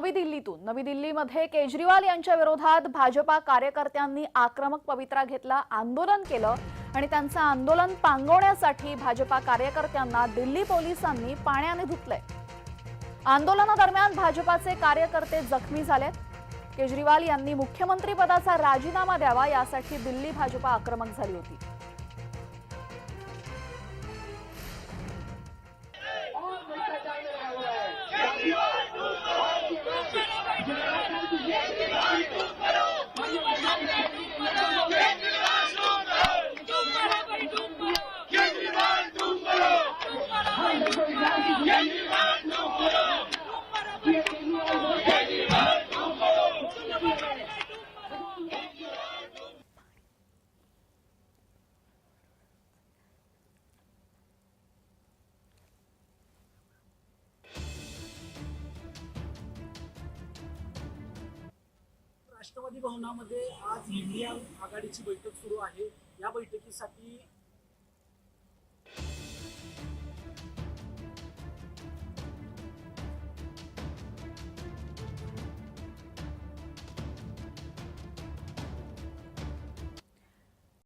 नवी दिल्लीतून. नवी दिल्लीमध्ये केजरीवाल यांच्या विरोधात भाजपा कार्यकर्त्यांनी आक्रमक पवित्रा घेतला आंदोलन केलं आणि त्यांचं आंदोलन पांगवण्यासाठी भाजपा कार्यकर्त्यांना दिल्ली पोलिसांनी पाण्याने धुतलंय. आंदोलनादरम्यान भाजपाचे कार्यकर्ते जखमी झालेत. केजरीवाल यांनी मुख्यमंत्री पदाचा राजीनामा द्यावा यासाठी दिल्ली भाजपा आक्रमक झाली होती. राष्ट्रवादी भवनामध्ये आज इंडिया आघाडीची बैठक सुरू आहे. या बैठकीसाठी